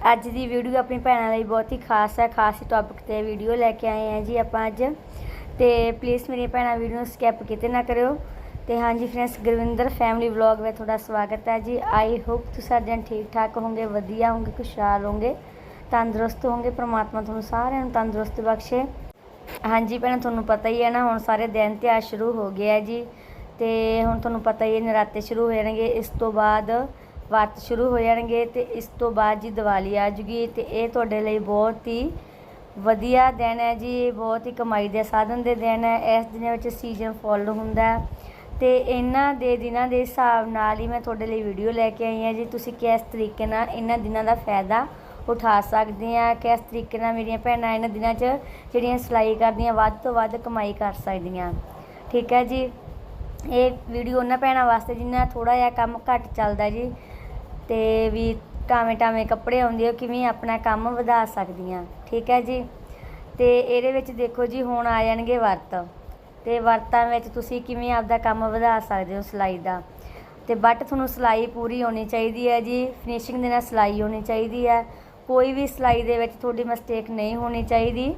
ਅੱਜ ਦੀ ਵੀਡੀਓ ਆਪਣੀ ਭੈਣਾਂ ਲਈ ਬਹੁਤ ਹੀ ਖਾਸ ਹੈ, ਖਾਸ ਟੌਪਿਕ ਤੇ ਵੀਡੀਓ ਲੈ ਕੇ ਆਏ ਹਾਂ ਜੀ ਆਪਾਂ ਅੱਜ। ਤੇ ਪਲੀਜ਼ ਮੇਰੀਆਂ ਭੈਣਾਂ ਵੀਡੀਓ ਨੂੰ ਸਕਿਪ ਕਿਤੇ ਨਾ ਕਰਿਓ। ਤੇ ਹਾਂਜੀ ਫਰੈਂਡਸ ਗੁਰਵਿੰਦਰ ਫੈਮਿਲੀ ਵਲੌਗ ਵਿੱਚ ਤੁਹਾਡਾ ਸਵਾਗਤ ਹੈ ਜੀ। ਆਈ ਹੋਪ ਤੁਸੀਂ ਸਾਡੇ ਜਣ ਠੀਕ ਠਾਕ ਹੋਵੋਗੇ, ਵਧੀਆ ਹੋਵੋਗੇ, ਖੁਸ਼ਹਾਲ ਹੋਵੋਗੇ, ਤੰਦਰੁਸਤ ਹੋਵੋਗੇ, ਪ੍ਰਮਾਤਮਾ ਤੁਹਾਨੂੰ ਸਾਰਿਆਂ ਨੂੰ ਤੰਦਰੁਸਤ ਬਖਸ਼ੇ। ਹਾਂਜੀ ਭੈਣਾਂ, ਤੁਹਾਨੂੰ ਪਤਾ ਹੀ ਹੈ ਨਾ, ਹੁਣ ਸਾਰੇ ਦਿਨ ਤਿਉਹਾਰ ਸ਼ੁਰੂ ਹੋ ਗਏ ਆ ਜੀ। ਤੇ ਹੁਣ ਤੁਹਾਨੂੰ ਪਤਾ ਹੀ ਹੈ, ਨਰਾਤੇ ਸ਼ੁਰੂ ਹੋ ਜਾਣਗੇ। ਇਸ ਤੋਂ ਬਾਅਦ ਵਰਤ ਸ਼ੁਰੂ ਹੋ ਜਾਣਗੇ ਤੇ ਇਸ ਤੋਂ ਬਾਅਦ ਜੀ ਦੀਵਾਲੀ ਆ ਜੂਗੀ ਤੇ ਇਹ ਤੁਹਾਡੇ ਲਈ ਬਹੁਤ ਹੀ ਵਧੀਆ ਦਿਨ ਹੈ ਜੀ, ਇਹ ਬਹੁਤ ਹੀ ਕਮਾਈ ਦੇ ਸਾਧਨ ਦੇ ਦਿਨ ਹੈ, ਇਸ ਦਿਨਾਂ ਵਿੱਚ ਸੀਜ਼ਨ ਫੁੱਲ ਹੁੰਦਾ ਹੈ। ਤੇ ਇਹਨਾਂ ਦੇ ਦਿਨਾਂ ਦੇ ਹਿਸਾਬ ਨਾਲ ਹੀ ਮੈਂ ਤੁਹਾਡੇ ਲਈ ਵੀਡੀਓ ਲੈ ਕੇ ਆਈ ਹਾਂ ਜੀ, ਤੁਸੀਂ ਕਿਸ ਤਰੀਕੇ ਨਾਲ ਇਹਨਾਂ ਦਿਨਾਂ ਦਾ ਫਾਇਦਾ ਉਠਾ ਸਕਦੇ ਆ ਕਿਸ ਤਰੀਕੇ ਨਾਲ ਮੇਰੀਆਂ ਭੈਣਾਂ ਇਹਨਾਂ ਦਿਨਾਂ 'ਚ ਜਿਹੜੀਆਂ ਸਿਲਾਈ ਕਰਦੀਆਂ, ਵੱਧ ਤੋਂ ਵੱਧ ਕਮਾਈ ਕਰ ਸਕਦੀਆਂ। ਠੀਕ ਹੈ ਜੀ, ਇਹ ਵੀਡੀਓ ਉਹਨਾਂ ਭੈਣਾਂ ਵਾਸਤੇ ਜਿਨ੍ਹਾਂ ਥੋੜਾ ਜਿਹਾ ਕੰਮ ਘੱਟ ਚੱਲਦਾ ਜੀ ਤੇ ਵੀ ਟਾਵੇਂ ਟਾਵੇਂ ਕੱਪੜੇ ਆਉਂਦੇ ਹੋ ਕਿਵੇਂ ਆਪਣਾ ਕੰਮ ਵਧਾ ਸਕਦੀਆਂ। ਠੀਕ ਹੈ ਜੀ? ਤੇ ਇਹਦੇ ਵਿੱਚ ਦੇਖੋ ਜੀ, ਹੁਣ ਆ ਜਾਣਗੇ ਵਰਤ। ਤੇ ਵਰਤਾਂ ਵਿੱਚ ਤੁਸੀਂ ਕਿਵੇਂ ਆਪਦਾ ਕੰਮ ਵਧਾ ਸਕਦੇ ਹੋ ਸਿਲਾਈ ਦਾ? ਤੇ ਬਟ ਤੁਹਾਨੂੰ ਸਿਲਾਈ ਪੂਰੀ ਹੋਣੀ ਚਾਹੀਦੀ ਹੈ ਜੀ ਫਿਨਿਸ਼ਿੰਗ ਦੇ ਨਾਲ ਸਿਲਾਈ ਹੋਣੀ ਚਾਹੀਦੀ ਹੈ। ਕੋਈ ਵੀ ਸਿਲਾਈ ਦੇ ਵਿੱਚ ਤੁਹਾਡੀ ਮਿਸਟੇਕ ਨਹੀਂ ਹੋਣੀ ਚਾਹੀਦੀ,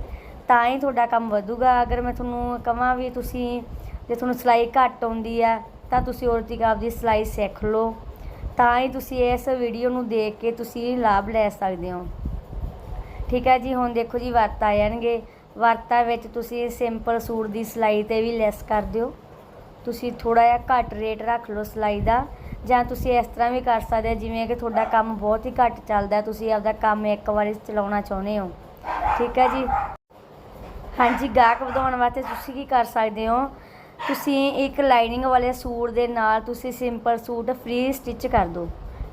ਤਾਂ ਹੀ ਤੁਹਾਡਾ ਕੰਮ ਵਧੂਗਾ। ਅਗਰ ਮੈਂ ਤੁਹਾਨੂੰ ਕਹਾਂ ਵੀ ਤੁਸੀਂ, ਜੇ ਤੁਹਾਨੂੰ ਸਿਲਾਈ ਘੱਟ ਆਉਂਦੀ ਹੈ, ਤਾਂ ਤੁਸੀਂ ਹੋਰ ਆਪਦੀ ਸਿਲਾਈ ਸਿੱਖ ਲਓ। ਤਾਂ ਹੀ ਤੁਸੀਂ ਇਸ ਵੀਡੀਓ ਨੂੰ ਦੇਖ ਕੇ ਤੁਸੀਂ ਲਾਭ ਲੈ ਸਕਦੇ ਹੋ। ਠੀਕ ਹੈ ਜੀ, ਹੁਣ ਦੇਖੋ ਜੀ, ਵਰਤ ਆ ਜਾਣਗੇ। ਵਰਤਾਂ ਵਿੱਚ ਤੁਸੀਂ ਸਿੰਪਲ ਸੂਟ ਦੀ ਸਿਲਾਈ ਤੇ ਵੀ ਲੈਸ ਕਰ ਦਿਓ। ਤੁਸੀਂ ਥੋੜਾ ਜਿਹਾ ਘੱਟ ਰੇਟ ਰੱਖ ਲਓ ਸਿਲਾਈ ਦਾ, ਜਾਂ ਤੁਸੀਂ ਇਸ ਤਰ੍ਹਾਂ ਵੀ ਕਰ ਸਕਦੇ ਹੋ, ਜਿਵੇਂ ਕਿ ਤੁਹਾਡਾ ਕੰਮ ਬਹੁਤ ਹੀ ਘੱਟ ਚੱਲਦਾ ਤੁਸੀਂ ਆਪਦਾ ਕੰਮ ਇੱਕ ਵਾਰੀ ਚਲਾਉਣਾ ਚਾਹੁੰਦੇ ਹੋ। ਠੀਕ ਹੈ ਜੀ। ਹਾਂਜੀ, ਗਾਹਕ ਵਧਾਉਣ ਵਾਸਤੇ ਤੁਸੀਂ ਕੀ ਕਰ ਸਕਦੇ ਹੋ? ਤੁਸੀਂ ਇੱਕ ਲਾਈਨਿੰਗ ਵਾਲੇ ਸੂਟ ਦੇ ਨਾਲ ਤੁਸੀਂ ਸਿੰਪਲ ਸੂਟ ਫ੍ਰੀ ਸਟਿਚ ਕਰ ਦਿਓ,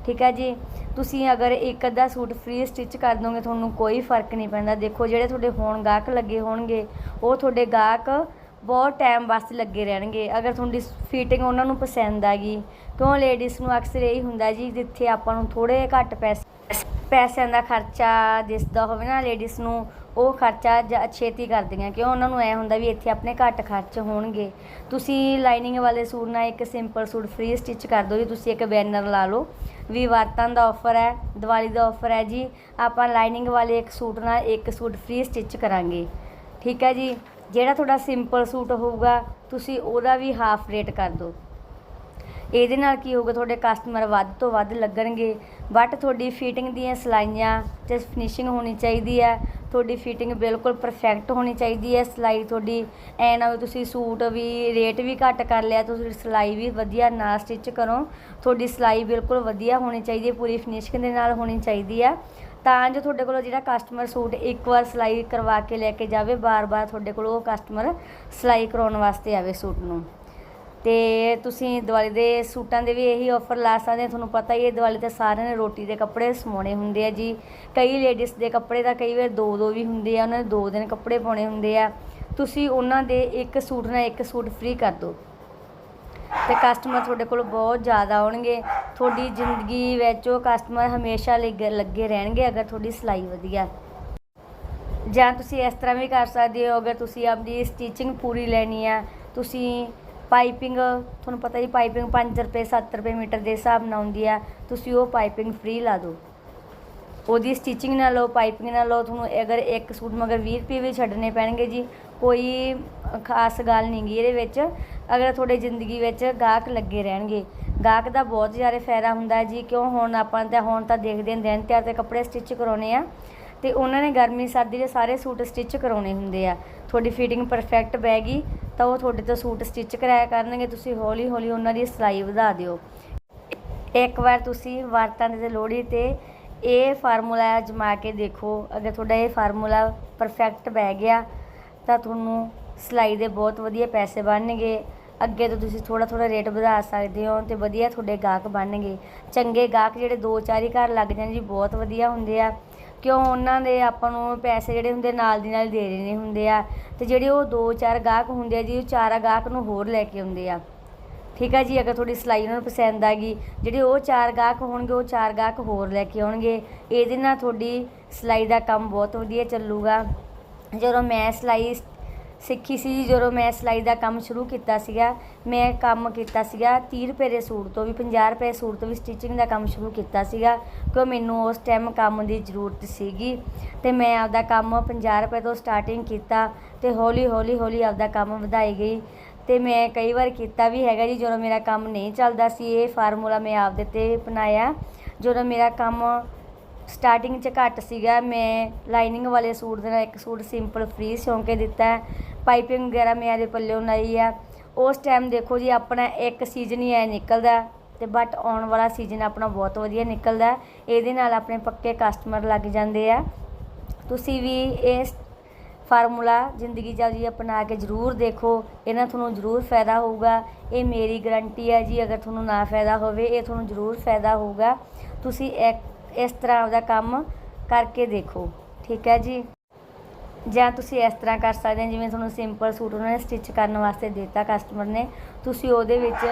ਠੀਕ ਹੈ ਜੀ? ਤੁਸੀਂ ਅਗਰ ਇੱਕ ਅੱਧਾ ਸੂਟ ਫ੍ਰੀ ਸਟਿਚ ਕਰ ਦੋਗੇ, ਤੁਹਾਨੂੰ ਕੋਈ ਫ਼ਰਕ ਨਹੀਂ ਪੈਂਦਾ। ਦੇਖੋ, ਜਿਹੜੇ ਤੁਹਾਡੇ ਹੋਣ ਗਾਹਕ ਲੱਗੇ ਹੋਣਗੇ, ਉਹ ਤੁਹਾਡੇ ਗਾਹਕ ਬਹੁਤ ਟਾਈਮ ਵਾਸਤੇ ਲੱਗੇ ਰਹਿਣਗੇ। ਅਗਰ ਤੁਹਾਡੀ ਫਿਟਿੰਗ ਉਹਨਾਂ ਨੂੰ ਪਸੰਦ ਆ ਗਈ ਕਿਉਂ ਲੇਡੀਜ਼ ਨੂੰ ਅਕਸਰ ਇਹੀ ਹੁੰਦਾ ਜੀ, ਜਿੱਥੇ ਆਪਾਂ ਨੂੰ ਥੋੜੇ ਘੱਟ ਪੈਸੇ, ਪੈਸਿਆਂ ਦਾ ਖਰਚਾ ਦਿਸਦਾ ਹੋਵੇ ਨਾ ਲੇਡੀਜ਼ ਨੂੰ ਉਹ ਖਰਚਾ ਜ- ਛੇਤੀ ਕਰਦੀਆਂ, ਕਿਉਂ ਉਹਨਾਂ ਨੂੰ ਐ ਹੁੰਦਾ ਵੀ ਇੱਥੇ ਆਪਣੇ ਘੱਟ ਖਰਚ ਹੋਣਗੇ। ਤੁਸੀਂ ਲਾਈਨਿੰਗ ਵਾਲੇ ਸੂਟ ਨਾਲ ਇੱਕ ਸਿੰਪਲ ਸੂਟ ਫ੍ਰੀ ਸਟਿਚ ਕਰ ਦਿਓ ਜੀ, ਤੁਸੀਂ ਇੱਕ ਬੈਨਰ ਲਾ ਲਓ। ਵੀ ਵਰਤਾਂ ਦਾ ਆਫਰ ਹੈ, ਦੀਵਾਲੀ ਦਾ ਆਫਰ ਹੈ ਜੀ, ਆਪਾਂ ਲਾਈਨਿੰਗ ਵਾਲੇ ਇੱਕ ਸੂਟ ਨਾਲ ਇੱਕ ਸੂਟ ਫ੍ਰੀ ਸਟਿਚ ਕਰਾਂਗੇ। ਠੀਕ ਹੈ ਜੀ? ਜਿਹੜਾ ਤੁਹਾਡਾ ਸਿੰਪਲ ਸੂਟ ਹੋਊਗਾ, ਤੁਸੀਂ ਉਹਦਾ ਵੀ ਹਾਫ ਰੇਟ ਕਰ ਦਿਓ। ਇਹਦੇ ਨਾਲ ਕੀ ਹੋਊਗਾ, ਤੁਹਾਡੇ ਕਸਟਮਰ ਵੱਧ ਤੋਂ ਵੱਧ ਲੱਗਣਗੇ। ਬਟ ਤੁਹਾਡੀ ਫਿਟਿੰਗ ਦੀਆਂ ਸਿਲਾਈਆਂ ਤੇ ਫਿਨਿਸ਼ਿੰਗ ਹੋਣੀ ਚਾਹੀਦੀ ਹੈ। ਤੁਹਾਡੀ ਫਿਟਿੰਗ ਬਿਲਕੁਲ ਪਰਫੈਕਟ ਹੋਣੀ ਚਾਹੀਦੀ ਹੈ, ਸਿਲਾਈ ਤੁਹਾਡੀ ਐ ਨਾ ਵੀ ਤੁਸੀਂ ਸੂਟ ਵੀ ਰੇਟ ਵੀ ਘੱਟ ਕਰ ਲਿਆ, ਤੁਸੀਂ ਸਿਲਾਈ ਵੀ ਵਧੀਆ ਨਾ ਸਟਿਚ ਕਰੋ। ਤੁਹਾਡੀ ਸਿਲਾਈ ਬਿਲਕੁਲ ਵਧੀਆ ਹੋਣੀ ਚਾਹੀਦੀ ਹੈ, ਪੂਰੀ ਫਿਨਿਸ਼ਿੰਗ ਦੇ ਨਾਲ ਹੋਣੀ ਚਾਹੀਦੀ ਹੈ ਤਾਂ ਜੋ ਤੁਹਾਡੇ ਕੋਲੋਂ ਜਿਹੜਾ ਕਸਟਮਰ ਸੂਟ ਇੱਕ ਵਾਰ ਸਿਲਾਈ ਕਰਵਾ ਕੇ ਲੈ ਕੇ ਜਾਵੇ, ਬਾਰ-ਬਾਰ ਤੁਹਾਡੇ ਕੋਲ ਉਹ ਕਸਟਮਰ ਸਿਲਾਈ ਕਰਾਉਣ ਵਾਸਤੇ ਆਵੇ ਸੂਟ ਨੂੰ। ਤੇ ਤੁਸੀਂ ਦੀਵਾਲੀ ਦੇ ਸੂਟਾਂ ਦੇ ਵੀ ਇਹੀ ਆਫਰ ਲਾ ਸਕਦੇ ਹੋ। ਤੁਹਾਨੂੰ ਪਤਾ ਹੀ ਹੈ, ਦੀਵਾਲੀ ਤੇ ਸਾਰਿਆਂ ਨੇ ਰੋਟੀ ਦੇ ਕੱਪੜੇ ਸਮਾਉਣੇ ਹੁੰਦੇ ਆ ਜੀ। ਕਈ ਲੇਡੀਜ਼ ਦੇ ਕੱਪੜੇ ਤਾਂ ਕਈ ਵਾਰ ਦੋ ਦੋ ਵੀ ਹੁੰਦੇ ਆ, ਉਹਨਾਂ ਨੇ ਦੋ ਦਿਨ ਕੱਪੜੇ ਪਾਉਣੇ ਹੁੰਦੇ ਆ। ਤੁਸੀਂ ਉਹਨਾਂ ਦੇ ਇੱਕ ਸੂਟ ਨਾਲ ਇੱਕ ਸੂਟ ਫ੍ਰੀ ਕਰ ਦਿਓ। ਤੇ ਕਸਟਮਰ ਤੁਹਾਡੇ ਕੋਲ ਬਹੁਤ ਜ਼ਿਆਦਾ ਆਉਣਗੇ। ਤੁਹਾਡੀ ਜ਼ਿੰਦਗੀ ਵਿੱਚ ਉਹ ਕਸਟਮਰ ਹਮੇਸ਼ਾ ਲੱਗੇ ਲੱਗੇ ਰਹਿਣਗੇ ਅਗਰ ਤੁਹਾਡੀ ਸਿਲਾਈ ਵਧੀਆ। ਜਾਂ ਤੁਸੀਂ ਇਸ ਤਰ੍ਹਾਂ ਵੀ ਕਰ ਸਕਦੇ ਹੋ, ਅਗਰ ਤੁਸੀਂ ਆਪਦੀ ਸਟਿਚਿੰਗ ਪੂਰੀ ਲੈਣੀ ਆ, ਤੁਸੀਂ ਪਾਈਪਿੰਗ, ਤੁਹਾਨੂੰ ਪਤਾ ਹੀ ਪਾਈਪਿੰਗ 5 ਰੁਪਏ 7 ਰੁਪਏ ਮੀਟਰ ਦੇ ਹਿਸਾਬ ਨਾਲ ਆਉਂਦੀ ਆ, ਤੁਸੀਂ ਉਹ ਪਾਈਪਿੰਗ ਫ੍ਰੀ ਲਾ ਦਿਓ। ਉਹਦੀ ਸਟਿਚਿੰਗ ਨਾਲ ਲਓ, ਪਾਈਪਿੰਗ ਨਾਲ ਲਓ, ਤੁਹਾਨੂੰ ਅਗਰ ਇੱਕ ਸੂਟ ਮਗਰ 20 ਰੁਪਏ ਵੀ ਛੱਡਣੇ ਪੈਣਗੇ ਜੀ, ਕੋਈ ਖਾਸ ਗੱਲ ਨਹੀਂ ਗੀ ਇਹਦੇ ਵਿੱਚ। ਅਗਰ ਤੁਹਾਡੇ ਜ਼ਿੰਦਗੀ ਵਿੱਚ ਗਾਹਕ ਲੱਗੇ ਰਹਿਣਗੇ, ਗਾਹਕ ਦਾ ਬਹੁਤ ਜ਼ਿਆਦਾ ਫਾਇਦਾ ਹੁੰਦਾ ਜੀ, ਕਿਉਂ ਹੁਣ ਆਪਾਂ ਤਾਂ ਹੁਣ ਤਾਂ ਦੇਖਦੇ ਹਾਂ ਦਿਨ ਤਿਆਰ ਤੇ ਕੱਪੜੇ ਸਟਿਚ ਕਰਾਉਣੇ ਆ, ਤੇ ਉਹਨਾਂ ਨੇ ਗਰਮੀ ਸਰਦੀ ਦੇ ਸਾਰੇ ਸੂਟ ਸਟਿਚ ਕਰਾਉਣੇ ਹੁੰਦੇ ਆ। ਤੁਹਾਡੀ ਫਿਟਿੰਗ ਪਰਫੈਕਟ ਬਹਿ ਗਈ ਤਾਂ ਉਹ ਤੁਹਾਡੇ ਤੋਂ ਸੂਟ ਸਟਿਚ ਕਰਾਇਆ ਕਰਨਗੇ, ਤੁਸੀਂ ਹੌਲੀ ਹੌਲੀ ਉਹਨਾਂ ਦੀ ਸਿਲਾਈ ਵਧਾ ਦਿਓ। ਇੱਕ ਵਾਰ ਤੁਸੀਂ ਵਰਤਾਂ ਦੇ ਲੋਹੜੀ ਤੇ ਇਹ ਫਾਰਮੂਲਾ ਅਜਮਾ ਕੇ ਦੇਖੋ। ਅਗਰ ਤੁਹਾਡਾ ਇਹ ਫਾਰਮੂਲਾ ਪਰਫੈਕਟ ਬਹਿ ਗਿਆ, ਤਾਂ ਤੁਹਾਨੂੰ ਸਿਲਾਈ ਦੇ ਬਹੁਤ ਵਧੀਆ ਪੈਸੇ ਬਣਨਗੇ। ਅੱਗੇ ਤੋਂ ਤੁਸੀਂ ਥੋੜਾ ਥੋੜਾ ਰੇਟ ਵਧਾ ਸਕਦੇ ਹੋ ਤੇ ਵਧੀਆ ਤੁਹਾਡੇ ਗਾਹਕ ਬਣਨਗੇ। ਚੰਗੇ ਗਾਹਕ ਜਿਹੜੇ ਦੋ ਚਾਰ ਹੀ ਘਰ ਲੱਗ ਜਾਣ ਜੀ, ਬਹੁਤ ਵਧੀਆ ਹੁੰਦੇ ਆ। ਕਿਉਂ ਉਹਨਾਂ ਦੇ ਆਪਾਂ ਨੂੰ ਪੈਸੇ ਜਿਹੜੇ ਹੁੰਦੇ ਨਾਲ ਦੀ ਨਾਲ ਦੇ ਰਹੇ ਹੁੰਦੇ ਆ ਤੇ ਜਿਹੜੇ ਉਹ ਦੋ ਚਾਰ ਗਾਹਕ ਹੁੰਦੇ ਆ ਜੀ, ਉਹ ਚਾਰ ਗਾਹਕ ਨੂੰ ਹੋਰ ਲੈ ਕੇ ਆਉਂਦੇ ਆ। ਠੀਕ ਆ ਜੀ, ਅਗਰ ਤੁਹਾਡੀ ਸਿਲਾਈ ਉਹਨਾਂ ਨੂੰ ਪਸੰਦ ਆ ਗਈ, ਜਿਹੜੇ ਉਹ ਚਾਰ ਗਾਹਕ ਹੋਣਗੇ, ਉਹ ਚਾਰ ਗਾਹਕ ਹੋਰ ਲੈ ਕੇ ਆਉਣਗੇ। ਇਹਦੇ ਨਾਲ ਤੁਹਾਡੀ ਸਿਲਾਈ ਦਾ ਕੰਮ ਬਹੁਤ ਵਧੀਆ ਚੱਲੂਗਾ। ਜਦੋਂ ਮੈਂ ਸਿਲਾਈ ਸਿੱਖੀ ਸੀ ਜੀ ਜਦੋਂ ਮੈਂ ਸਿਲਾਈ ਦਾ ਕੰਮ ਸ਼ੁਰੂ ਕੀਤਾ ਸੀਗਾ, ਮੈਂ ਕੰਮ ਕੀਤਾ ਸੀਗਾ 30 ਰੁਪਏ ਦੇ ਸੂਟ ਤੋਂ ਵੀ 50 ਰੁਪਏ ਸੂਟ ਤੋਂ ਵੀ ਸਟਿਚਿੰਗ ਦਾ ਕੰਮ ਸ਼ੁਰੂ ਕੀਤਾ ਸੀਗਾ, ਕਿਉਂ ਮੈਨੂੰ ਉਸ ਟਾਈਮ ਕੰਮ ਦੀ ਜ਼ਰੂਰਤ ਸੀਗੀ ਤੇ ਮੈਂ ਆਪਦਾ ਕੰਮ 50 ਰੁਪਏ ਤੋਂ ਸਟਾਰਟਿੰਗ ਕੀਤਾ ਤੇ ਹੌਲੀ ਹੌਲੀ ਹੌਲੀ ਆਪਦਾ ਕੰਮ ਵਧਾਈ ਗਈ ਤੇ ਮੈਂ ਕਈ ਵਾਰ ਕੀਤਾ ਵੀ ਹੈਗਾ ਜੀ, ਜਦੋਂ ਮੇਰਾ ਕੰਮ ਨਹੀਂ ਚੱਲਦਾ ਸੀ, ਇਹ ਫਾਰਮੂਲਾ ਮੈਂ ਆਪਦੇ ਤੇ ਅਪਣਾਇਆ। ਜਦੋਂ ਮੇਰਾ ਕੰਮ ਸਟਾਰਟਿੰਗ 'ਚ ਘੱਟ ਸੀਗਾ। ਮੈਂ ਲਾਈਨਿੰਗ ਵਾਲੇ ਸੂਟ ਦੇ ਨਾਲ ਇੱਕ ਸੂਟ ਸਿੰਪਲ ਫ੍ਰੀ ਸਿਉਂ ਕੇ ਦਿੱਤਾ ਪਾਈਪਿੰਗ ਵਗੈਰਾ ਮੈਂ ਇਹਦੇ ਪੱਲਿਓਂ ਲਾਈ ਆ। ਉਸ ਟਾਈਮ ਦੇਖੋ ਜੀ, ਆਪਣਾ ਇੱਕ ਸੀਜ਼ਨ ਹੀ ਐ ਨਿਕਲਦਾ ਤੇ ਬਟ ਆਉਣ ਵਾਲਾ ਸੀਜ਼ਨ ਆਪਣਾ ਬਹੁਤ ਵਧੀਆ ਨਿਕਲਦਾ ਇਹਦੇ ਨਾਲ ਆਪਣੇ ਪੱਕੇ ਕਸਟਮਰ ਲੱਗ ਜਾਂਦੇ ਆ। ਤੁਸੀਂ ਵੀ ਇਸ ਫਾਰਮੂਲਾ ਜ਼ਿੰਦਗੀ 'ਚ ਜੀ ਅਪਣਾ ਕੇ ਜ਼ਰੂਰ ਦੇਖੋ। ਇਹਨਾਂ ਤੁਹਾਨੂੰ ਜ਼ਰੂਰ ਫਾਇਦਾ ਹੋਊਗਾ। ਇਹ ਮੇਰੀ ਗਰੰਟੀ ਹੈ ਜੀ, ਅਗਰ ਤੁਹਾਨੂੰ ਨਾ ਫਾਇਦਾ ਹੋਵੇ, ਇਹ ਤੁਹਾਨੂੰ ਜ਼ਰੂਰ ਫਾਇਦਾ ਹੋਊਗਾ। ਤੁਸੀਂ ਇੱਕ ਇਸ ਤਰ੍ਹਾਂ ਆਪਦਾ ਕੰਮ ਕਰਕੇ ਦੇਖੋ, ਠੀਕ ਹੈ ਜੀ? ਜਾਂ ਤੁਸੀਂ ਇਸ ਤਰ੍ਹਾਂ ਕਰ ਸਕਦੇ ਹੋ, ਜਿਵੇਂ ਤੁਹਾਨੂੰ ਸਿੰਪਲ ਸੂਟ ਉਹਨਾਂ ਨੇ ਸਟਿਚ ਕਰਨ ਵਾਸਤੇ ਦਿੱਤਾ ਕਸਟਮਰ ਨੇ, ਤੁਸੀਂ ਉਹਦੇ ਵਿੱਚ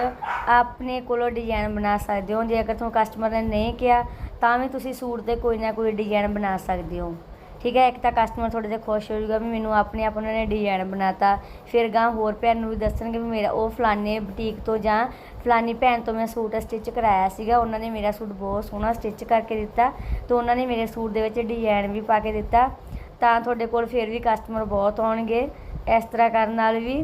ਆਪਣੇ ਕੋਲੋਂ ਡਿਜ਼ਾਈਨ ਬਣਾ ਸਕਦੇ ਹੋ। ਜੇ ਅਗਰ ਤੁਹਾਨੂੰ ਕਸਟਮਰ ਨੇ ਨਹੀਂ ਕਿਹਾ, ਤਾਂ ਵੀ ਤੁਸੀਂ ਸੂਟ ਤੇ ਕੋਈ ਨਾ ਕੋਈ ਡਿਜ਼ਾਈਨ ਬਣਾ ਸਕਦੇ ਹੋ। ਠੀਕ ਹੈ, ਇੱਕ ਤਾਂ ਕਸਟਮਰ ਤੁਹਾਡੇ ਤੇ ਖੁਸ਼ ਹੋ ਜਾਊਗਾ ਵੀ ਮੈਨੂੰ ਆਪਣੇ ਆਪ ਉਹਨਾਂ ਨੇ ਡਿਜ਼ਾਈਨ ਬਣਾਤਾ। ਫਿਰ ਗਾਂ ਹੋਰ ਭੈਣ ਨੂੰ ਵੀ ਦੱਸਣਗੇ ਵੀ ਮੇਰਾ ਉਹ ਫਲਾਣੇ ਬੁਟੀਕ ਤੋਂ ਜਾਂ ਫਲਾਨੀ ਭੈਣ ਤੋਂ ਮੈਂ ਸੂਟ ਸਟਿਚ ਕਰਾਇਆ ਸੀਗਾ, ਉਹਨਾਂ ਨੇ ਮੇਰਾ ਸੂਟ ਬਹੁਤ ਸੋਹਣਾ ਸਟਿਚ ਕਰਕੇ ਦਿੱਤਾ ਤੇ ਉਹਨਾਂ ਨੇ ਮੇਰੇ ਸੂਟ ਦੇ ਵਿੱਚ ਡਿਜ਼ਾਈਨ ਵੀ ਪਾ ਕੇ ਦਿੱਤਾ। ਤਾਂ ਤੁਹਾਡੇ ਕੋਲ ਫਿਰ ਵੀ ਕਸਟਮਰ ਬਹੁਤ ਆਉਣਗੇ, ਇਸ ਤਰ੍ਹਾਂ ਕਰਨ ਨਾਲ ਵੀ।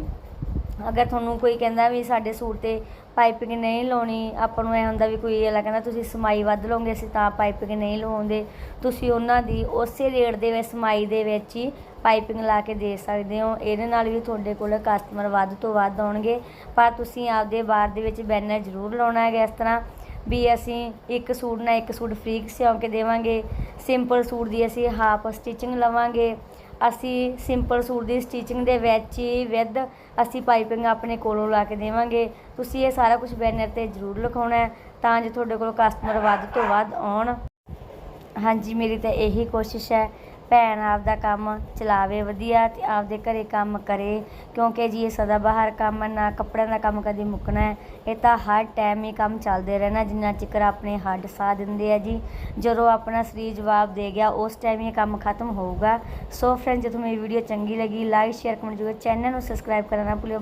ਅਗਰ ਤੁਹਾਨੂੰ ਕੋਈ ਕਹਿੰਦਾ ਵੀ ਸਾਡੇ ਸੂਟ ਤੇ ਪਾਈਪਿੰਗ ਨਹੀਂ ਲਾਉਣੀ, ਆਪਾਂ ਨੂੰ ਐ ਹੁੰਦਾ ਵੀ ਕੋਈ ਇਹ ਕਹਿੰਦਾ ਤੁਸੀਂ ਸਮਾਈ ਵੱਧ ਲਓਗੇ ਅਸੀਂ ਤਾਂ ਪਾਈਪਿੰਗ ਨਹੀਂ ਲਵਾਉਂਦੇ ਤੁਸੀਂ ਉਹਨਾਂ ਦੀ ਉਸੇ ਰੇਟ ਦੇ ਵਿੱਚ, ਸਮਾਈ ਦੇ ਵਿੱਚ ਹੀ ਪਾਈਪਿੰਗ ਲਾ ਕੇ ਦੇ ਸਕਦੇ ਹੋ। ਇਹਦੇ ਨਾਲ ਵੀ ਤੁਹਾਡੇ ਕੋਲ ਕਸਟਮਰ ਵੱਧ ਤੋਂ ਵੱਧ ਆਉਣਗੇ। ਪਰ ਤੁਸੀਂ ਆਪਦੇ ਬਾਰ ਦੇ ਵਿੱਚ ਬੈਨਰ ਜ਼ਰੂਰ ਲਾਉਣਾ ਹੈਗਾ ਇਸ ਤਰ੍ਹਾਂ ਵੀ ਅਸੀਂ ਇੱਕ ਸੂਟ ਨਾਲ ਇੱਕ ਸੂਟ ਫ੍ਰੀ ਸਿਉਂ ਕੇ ਦੇਵਾਂਗੇ। ਸਿੰਪਲ ਸੂਟ ਦੀ ਅਸੀਂ ਹਾਫ ਸਟਿਚਿੰਗ ਲਵਾਂਗੇ। ਅਸੀਂ ਸਿੰਪਲ ਸੂਟ ਦੀ ਸਟਿਚਿੰਗ ਦੇ ਵਿੱਚ ਹੀ ਵਿਦ ਅਸੀਂ ਪਾਈਪਿੰਗ ਆਪਣੇ ਕੋਲੋਂ ਲਾ ਕੇ ਦੇਵਾਂਗੇ। ਤੁਸੀਂ ਇਹ ਸਾਰਾ ਕੁਝ ਬੈਨਰ ਤੇ ਜ਼ਰੂਰ ਲਿਖਾਉਣਾ ਤਾਂ ਜੋ ਤੁਹਾਡੇ ਕੋਲ ਕਸਟਮਰ ਵੱਧ ਤੋਂ ਵੱਧ ਆਉਣ। ਹਾਂਜੀ, ਮੇਰੀ ਤਾਂ ਇਹੀ ਕੋਸ਼ਿਸ਼ ਹੈ ਭੈਣ ਆਪਦਾ ਕੰਮ ਚਲਾਵੇ, ਵਧੀਆ ਅਤੇ ਆਪਦੇ ਘਰੇ ਕੰਮ ਕਰੇ, ਕਿਉਂਕਿ ਜੀ ਇਹ ਸਦਾ ਬਾਹਰ ਕੰਮ ਨਾ ਕੱਪੜਿਆਂ ਦਾ ਕੰਮ ਕਦੀ ਮੁੱਕਣਾ ਹੈ। ਇਹ ਤਾਂ ਹਰ ਟਾਈਮ ਹੀ ਕੰਮ ਚੱਲਦੇ ਰਹਿਣਾ, ਜਿੰਨਾ ਚਿਕਰ ਆਪਣੇ ਹੱਡ ਸਾਹ ਦਿੰਦੇ ਆ ਜੀ। ਜਦੋਂ ਆਪਣਾ ਸਰੀਰ ਜਵਾਬ ਦੇ ਗਿਆ, ਉਸ ਟਾਈਮ ਹੀ ਇਹ ਕੰਮ ਖਤਮ ਹੋਊਗਾ। ਸੋ ਫਰੈਂਡ ਜੇ ਤੁਹਾਨੂੰ ਇਹ ਵੀਡੀਓ ਚੰਗੀ ਲੱਗੀ ਲਾਈਕ ਸ਼ੇਅਰ ਕਮੈਂਟ ਜਰੂਰ ਚੈਨਲ ਨੂੰ ਸਬਸਕ੍ਰਾਈਬ ਕਰਨਾ ਨਾ ਭੁੱਲਿਓ।